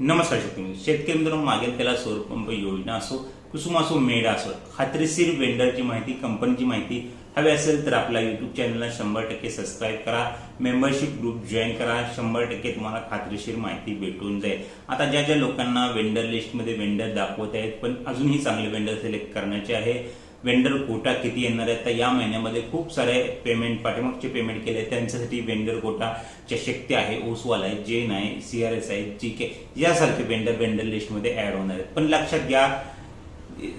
नमस्कार शेतकरी शेतकरी मित्रांनो मागेल त्याला सौरपंप योजना असो कुसुम असो मेड असो खात्रीशीर वेंडरची माहिती कंपनीची माहिती हवी असेल तर आपल्या युट्यूब चॅनलला शंभर टक्के सबस्क्राईब करा मेंबरशिप ग्रुप जॉईन करा शंभर टक्के तुम्हाला खात्रीशीर माहिती भेटून जाईल. आता ज्या ज्या लोकांना वेंडर लिस्टमध्ये वेंडर दाखवत आहेत पण अजूनही चांगले वेंडर सिलेक्ट करण्याचे आहे वेंडर कोटा किती येणार आहे तर या महिन्यामध्ये खूप सारे पेमेंट पाठीमागचे पेमेंट केले त्यांच्यासाठी वेंडर कोटाच्या शक्ती आहे ओसवाल आहे जेन आहे सी आर एस आहे जी के यासारखे वेंडर वेंडर लिस्टमध्ये ऍड होणार आहेत. पण लक्षात घ्या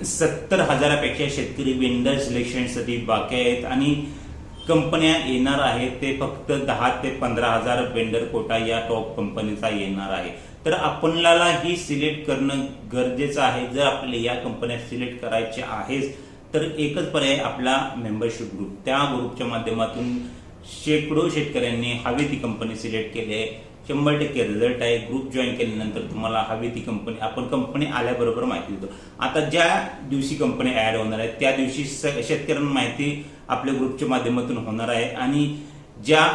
सत्तर हजारापेक्षा शेतकरी वेंडर सिलेक्शनसाठी बाकी आहेत आणि कंपन्या येणार आहेत ते फक्त दहा ते पंधरा हजार वेंडर कोटा या टॉप कंपनीचा येणार आहे. तर आपल्याला ही सिलेक्ट करणं गरजेचं आहे. जर आपल्याला या कंपन्या सिलेक्ट करायच्या आहेच तर एकच पर्याय आपला मेंबरशिप ग्रुप त्या ग्रुपच्या माध्यमातून शेकडो शेतकऱ्यांनी हवी ती कंपनी सिलेक्ट केली. आहे शंभर टक्के रिझल्ट आहे. ग्रुप जॉईन केल्यानंतर तुम्हाला हवी ती कंपनी आपण कंपनी आल्याबरोबर माहिती देतो. आता ज्या दिवशी कंपनी ॲड होणार आहे त्या दिवशी स- शेतकऱ्यांना माहिती आपल्या ग्रुपच्या माध्यमातून होणार आहे. आणि ज्या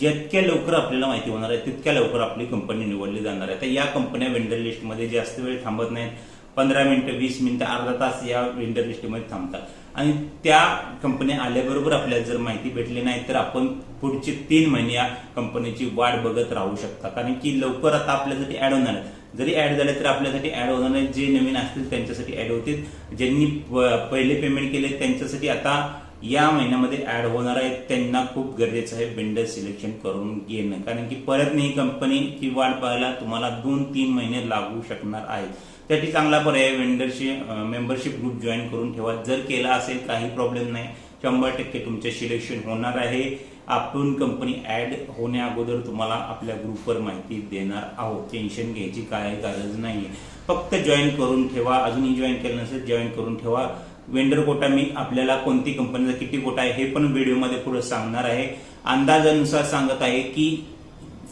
जितक्या लवकर आपल्याला माहिती होणार आहे तितक्या लवकर आपली कंपनी निवडली जाणार आहे. तर या कंपन्या वेंडर लिस्टमध्ये जास्त वेळ थांबत नाहीत. पंधरा मिनिटं वीस मिनिटं अर्धा तास या वेंडर लिस्टमध्ये थांबतात. आणि त्या कंपन्या आल्याबरोबर आपल्याला जर माहिती भेटली नाही तर आपण पुढचे तीन महिने या कंपनीची वाट बघत राहू शकता. कारण की लवकर आता आपल्यासाठी ऍड होणार आहे. जरी ऍड झाले तर आपल्यासाठी ऍड होणार नाही जे नवीन असतील त्यांच्यासाठी ऍड होतील. ज्यांनी प- पहिले पेमेंट केले त्यांच्यासाठी आता या महिन्यामध्ये ऍड होणार आहे त्यांना खूप गरजेचं आहे वेंडर सिलेक्शन करून घेणं. कारण की परत नाही कंपनीची वाट पाहायला तुम्हाला दोन तीन महिने लागू शकणार आहेत. त्यासाठी चांगला पर्याय वेंडरशिप मेंबरशिप ग्रुप जॉईन करून ठेवा. जर केला असेल काही प्रॉब्लेम नाही. शंभर टक्के तुमचे सिलेक्शन होणार आहे. आपण कंपनी ॲड होण्या अगोदर तुम्हाला आपल्या ग्रुपवर माहिती देणार आहोत. टेन्शन घ्यायची काय गरज नाही फक्त जॉईन करून ठेवा. अजूनही जॉईन केलं नसेल जॉईन करून ठेवा. वेंडर कोटा मी आपल्याला कोणती कंपनीचा किती कोटा आहे हे पण व्हिडिओमध्ये पुढे सांगणार आहे. अंदाजानुसार सांगत आहे की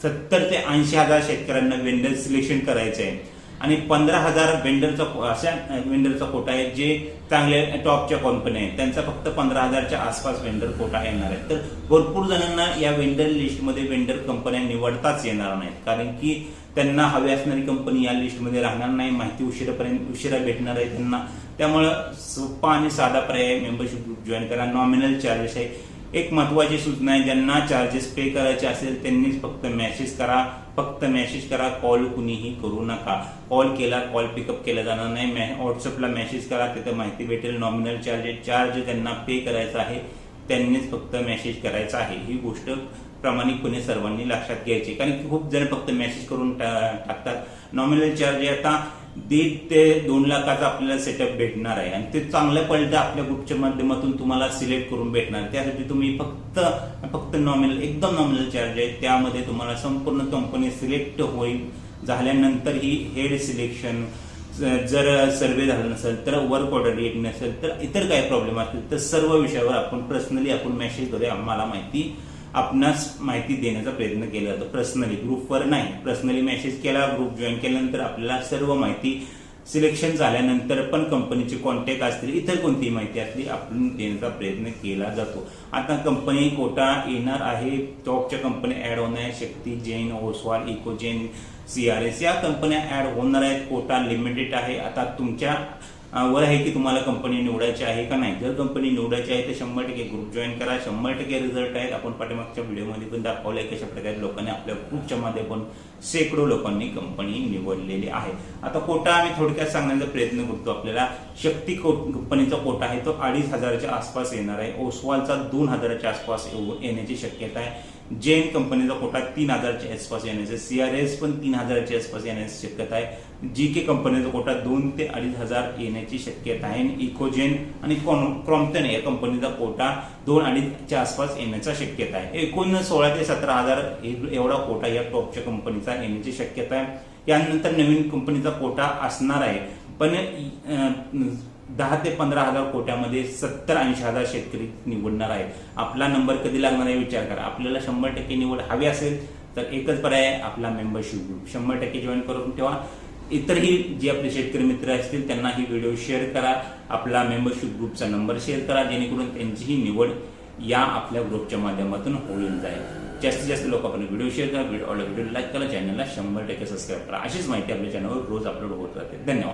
सत्तर ते ऐंशी हजार शेतकऱ्यांना वेंडर सिलेक्शन करायचं आहे आणि पंधरा हजार वेंडरचा अशा वेंडरचा कोटा आहे जे चांगले टॉपच्या कंपन्या आहेत. त्यांचा फक्त पंधरा हजारच्या आसपास वेंडर कोटा येणार आहे तर भरपूर जणांना या वेंडर लिस्टमध्ये वेंडर कंपन्या निवडताच येणार नाहीत. कारण की त्यांना हवी असणारी कंपनी या लिस्टमध्ये राहणार नाही. माहिती उशिरापर्यंत उशिरा भेटणार आहे त्यांना. त्यामुळं सोपा आणि साधा पर्याय मेंबरशिप ग्रुप जॉईन करा. नॉमिनल चार्जेस आहे. एक महत्वाची सूचना आहे ज्यांना चार्जेस पे करायचे असेल त्यांनीच फक्त मेसेज करा. फक्त मेसेज करा कॉल कुणीही करू नका. कॉल केला कॉल पिकअप केला जाणार नाही. व्हॉट्सअपला मेसेज करा तिथे माहिती भेटेल. नॉमिनल चार्जेस चार्ज त्यांना पे करायचा आहे त्यांनीच फक्त मेसेज करायचा आहे. ही गोष्ट प्रामाणिकपणे सर्वांनी लक्षात घ्यायची कारण की खूप जण फक्त मेसेज करून टा- टाकतात. नॉमिनल चार्ज आता दीड ते दोन लाखाचा आपल्याला सेटअप भेटणार आहे. आणि ते चांगल्या पडलं आपल्या ग्रुपच्या माध्यमातून तुम्हाला सिलेक्ट करून भेटणार. त्यासाठी तुम्ही फक्त फक्त नॉमिनल एकदम नॉमिनल चार्ज आहे. त्यामध्ये तुम्हाला संपूर्ण कंपनी सिलेक्ट होईल. झाल्यानंतर ही हेड सिलेक्शन जर सर्वे झाला नसेल तर वर्क ऑर्डर येत नसेल तर इतर काही प्रॉब्लेम असतील तर सर्व विषयावर आपण पर्सनली आपण मेसेजद्वारे आम्हाला माहिती आपणास माहिती देण्याचा प्रयत्न केला जातो. पर्सनली ग्रुपवर नाही. पर्सनली मेसेज केला ग्रुप जॉईन केल्यानंतर आपल्याला सर्व माहिती सिलेक्शन झाल्यानंतर पण कंपनीचे कॉन्टॅक्ट असतील इतर कोणतीही माहिती असली आपण देण्याचा प्रयत्न केला जातो. आता कंपनी कोटा येणार आहे. टॉपच्या कंपनी ऍड होणार आहे. Shakti Jain Oswal Eco Jain C R S या कंपन्या ऍड होणार आहेत. कोटा लिमिटेड आहे. आता तुमच्या वर आहे की तुम्हाला कंपनी निवडायची आहे का नाही? जर कंपनी निवडायची आहे तर शंभर टक्के ग्रुप जॉईन करा. शंभर टक्के रिझल्ट आहेत आपण पाठीमागच्या व्हिडिओमध्ये पण दाखवलंय कशा प्रकारे लोकांनी आपल्या ग्रुपच्या मध्ये पण शेकडो लोकांनी कंपनी निवडलेली आहे. आता कोटा आम्ही थोडक्यात सांगण्याचा प्रयत्न करतो आपल्याला. शक्ती को- कंपनीचा कोटा आहे तो अडीच हजाराच्या आसपास येणार आहे. ओसवालचा दोन हजाराच्या आसपास येऊ- येण्याची शक्यता आहे. जैन कंपनीचा कोटा तीन हजारच्या आसपास येण्याचे सीआरएस पण तीन हजाराच्या आसपास येण्याची शक्यता आहे. जी के कंपनीचा कोटा दोन ते अडीच हजार येण्याची शक्यता आहे. इकोजेन आणि क्रॉम्प्टन या कंपनीचा कोटा दोन अडीचच्या आसपास येण्याचा शक्यता आहे. एकूण सोळा ते सतरा हजार एवढा कोटा या टॉपच्या कंपनीचा येण्याची शक्यता आहे. यानंतर नवीन कंपनीचा कोटा असणार आहे. पण दहा ते पंधरा हजार कोट्यामध्ये सत्तर ऐंशी हजार शेतकरी निवडणार आहे आपला नंबर कधी लागणार आहे विचार करा. आपल्याला शंभर टक्के निवड हवी असेल तर एकच पर्याय आहे आपला मेंबरशिप ग्रुप शंभर टक्के जॉईन करून ठेवा. इतरही जे आपले शेतकरी मित्र असतील त्यांना ही व्हिडिओ शेअर करा. आपला मेंबरशिप ग्रुपचा नंबर शेअर करा. जेणेकरून त्यांचीही निवड या आपल्या ग्रुपच्या माध्यमातून होऊन जाईल. जास्तीत जास्त लोक आपण व्हिडिओ शेअर करा. व्हिडिओ व्हिडिओ लाईक करा. चॅनलला शंभर टक्के सबस्क्राईब करा. अशीच माहिती आपल्या चॅनलवर रोज अपलोड होत राहते. धन्यवाद.